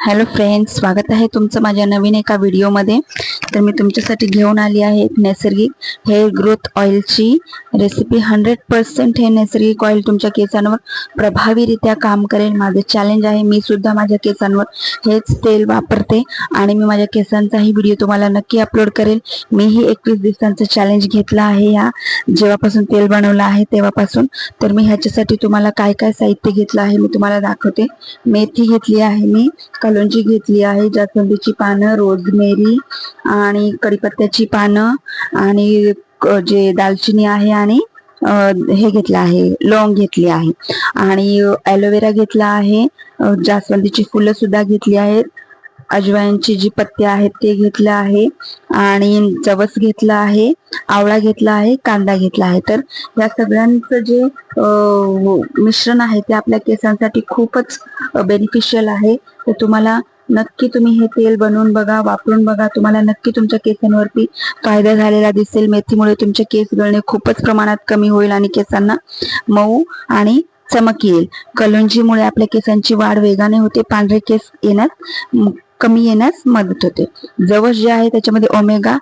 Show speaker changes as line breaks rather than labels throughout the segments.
Hello friends स्वागत आहे तुमचं माझ्या नवीन एका व्हिडिओमध्ये. तर मी तुमच्यासाठी घेऊन आली आहे एक नैसर्गिक हेअर ग्रोथ ऑइलची रेसिपी हंड्रेड पर्सेंट हे नैसर्गिक ऑइल तुमच्या केसांवर प्रभावीरित्या काम करेल. माझं चॅलेंज आहे मी सुद्धा माझ्या केसांवर हेच तेल वापरते आणि मी माझ्या केसांचाही व्हिडिओ तुम्हाला नक्की अपलोड करेल. मीही एकवीस दिवसांचं चॅलेंज घेतलं आहे या. जेव्हापासून तेल बनवलं आहे तेव्हापासून. तर मी ह्याच्यासाठी तुम्हाला काय काय साहित्य घेतलं आहे मी तुम्हाला दाखवते. मेथी घेतली आहे मी. कलोंजी घेतली आहे जास्वंदीची पानं रोजमेरी आणि कढीपत्त्याची पानं आणि जे दालचिनी आहे आणि हे घेतलं आहे लौंग घेतली आहे. आणि ॲलोवेरा घेतला आहे जास्वंदीची फुलं सुद्धा घेतली आहेत. अजवाईनची जी पत्ते आहेत ते घेतलं आहे आणि जवस घेतला आहे आवळा घेतला आहे कांदा घेतला आहे. तर या सगळ्यांचं जे मिश्रण आहे ते आपल्या केसांसाठी खूपच बेनिफिशियल आहे. तर तुम्हाला नक्की तुम्ही हे तेल बनवून बघा वापरून बघा. तुम्हाला नक्की तुमच्या केसांवरती फायदा झालेला दिसेल. मेथीमुळे तुमचे केस गळणे खूपच प्रमाणात कमी होईल आणि केसांना मऊ आणि चमक येईल. कलोंजीमुळे आपल्या केसांची वाढ वेगाने होते. पांढरे केस येण्यास कमी येण्यास मदत होते. जवस जे आहे त्याच्यामध्ये ओमेगा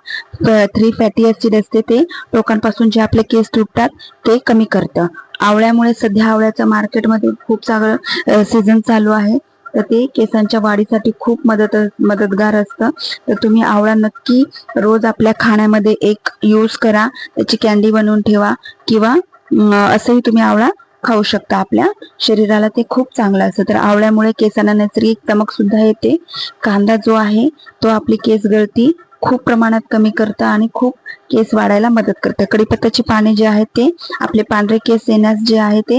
थ्री फॅटी ऍसिड असते ते टोकांपासून जे आपले केस तुटतात ते कमी करतं. आवळ्यामुळे सध्या आवळ्याचं मार्केटमध्ये खूप चांगलं सीझन चालू आहे. तर ते केसांच्या वाढीसाठी खूप मदत मदतगार असतं. तर तुम्ही आवळा नक्की रोज आपल्या खाण्यामध्ये एक यूज करा. त्याची कॅन्डी बनवून ठेवा किंवा असंही तुम्ही आवळा खाऊ शकता आपल्या. शरीराला ते खूप चांगलं असतं. तर आवळ्यामुळे केसांना नैसर्गिक चमक सुद्धा येते. कांदा जो आहे तो आपली केस गळती खूप प्रमाणात कमी करतं आणि खूप केस वाढायला मदत करतं. कडीपत्ताची पाने जे आहेत ते आपले पांढरे केस येण्यास जे आहे ते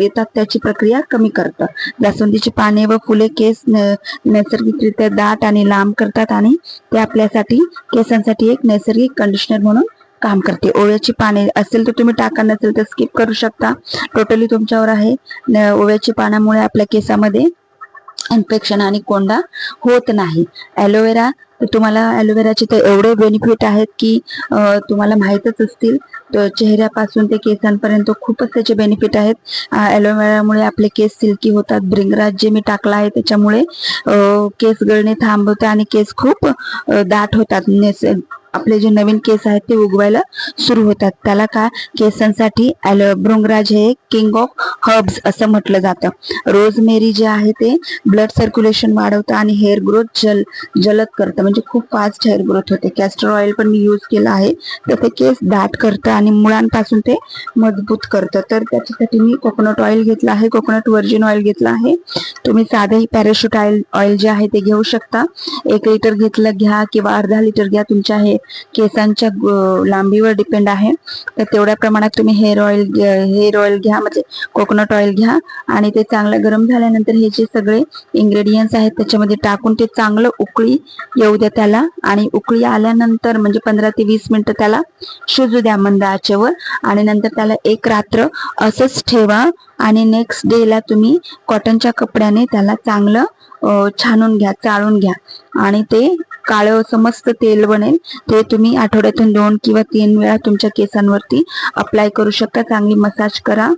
येतात त्याची प्रक्रिया कमी करतं. जास्वंदीची पाने व फुले केस नैसर्गिकरित्या दाट आणि लांब करतात आणि ते आपल्यासाठी केसांसाठी एक नैसर्गिक कंडिशनर म्हणून काम करते. ओव्याची पाने असेल तर तुम्ही टाका नसेल तर स्किप करू शकता. टोटली तुमच्यावर आहे. ओव्याची पानामुळे आपल्या केसामध्ये इन्फेक्शन आणि कोंडा होत नाही. ॲलोवेरा तुम्हाला ॲलोवेराचे तर एवढे बेनिफिट आहेत की तुम्हाला माहीतच असतील. तर चेहऱ्यापासून ते केसांपर्यंत खूपच त्याचे बेनिफिट आहेत. ॲलोवेरामुळे आपले केस सिल्की होतात. ब्रिंगराज जे मी टाकला आहे त्याच्यामुळे केस गळणे थांबवते आणि केस खूप दाट होतात. नेस आपले जे नवीन केस आहेत ते उगवायला सुरू होतात. त्याला काय केसांसाठी ॲलो भृंगराज हे किंग ऑफ हर्ब्स असं म्हटलं जातं. रोजमेरी जे आहे ते ब्लड सर्क्युलेशन वाढवतं आणि हेअर ग्रोथ जल जलद करतं. म्हणजे खूप फास्ट हेअर ग्रोथ होते. कॅस्टर ऑइल पण मी यूज केलं आहे. तर ते केस दाट करतं आणि मुळांपासून ते मजबूत करतं. तर त्याच्यासाठी मी कोकोनट ऑइल घेतलं आहे. कोकोनट व्हर्जिन ऑइल घेतलं आहे. तुम्ही साधंही पॅराशूट ऑइल ऑइल जे आहे ते घेऊ शकता. एक लिटर घेतलं घ्या किंवा अर्धा लिटर घ्या. तुमच्या हे केसांच्या लांबीवर डिपेंड आहे. तर तेवढ्या प्रमाणात तुम्ही हेअर ऑइल हेअर ऑइल घ्या म्हणजे कोकोनट ऑइल घ्या. आणि ते चांगलं गरम झाल्यानंतर हे जे सगळे इन्ग्रेडियंट्स आहेत त्याच्यामध्ये टाकून ते चांगलं उकळी येऊ द्या त्याला. आणि उकळी आल्यानंतर म्हणजे पंधरा ते वीस मिनिटं त्याला शिजू द्या मंद आचेवर. आणि नंतर त्याला एक रात्र असंच ठेवा. आणि नेक्स्ट डेला तुम्ही कॉटनच्या कपड्याने त्याला चांगलं छानून घ्या चाळून घ्या. आणि ते काळं समस्त तेल बनेल. ते तुम्ही आठवड्यातून दोन किंवा तीन वेळा तुमच्या केसांवरती अप्लाय करू शकता. चांगली मसाज करा.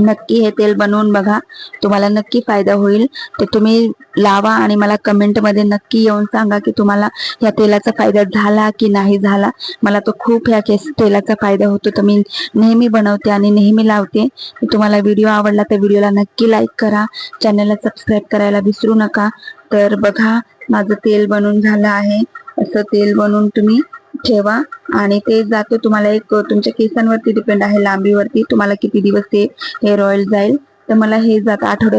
नक्की हे तेल बनवून बघा. तुम्हाला नक्की फायदा होईल. तर तुम्ही लावा आणि मला कमेंटमध्ये नक्की येऊन सांगा की तुम्हाला या तेलाचा फायदा झाला की नाही झाला. मला तो खूप ह्या केस तेलाचा फायदा होतो. तर मी नेहमी बनवते आणि नेहमी लावते. तुम्हाला व्हिडिओ आवडला तर व्हिडिओला नक्की लाईक करा. चॅनलला सबस्क्राईब करायला विसरू नका. तर बघा माझं तेल बनून झालं आहे. असं तेल बनवून तुम्ही ठेवा. आणि ते जातं तुम्हाला एक तुमच्या केसांवरती डिपेंड आहे लांबीवरती. तुम्हाला किती दिवस ते हेअर ऑइल जाईल. तर मला हे जातं आठवड्यात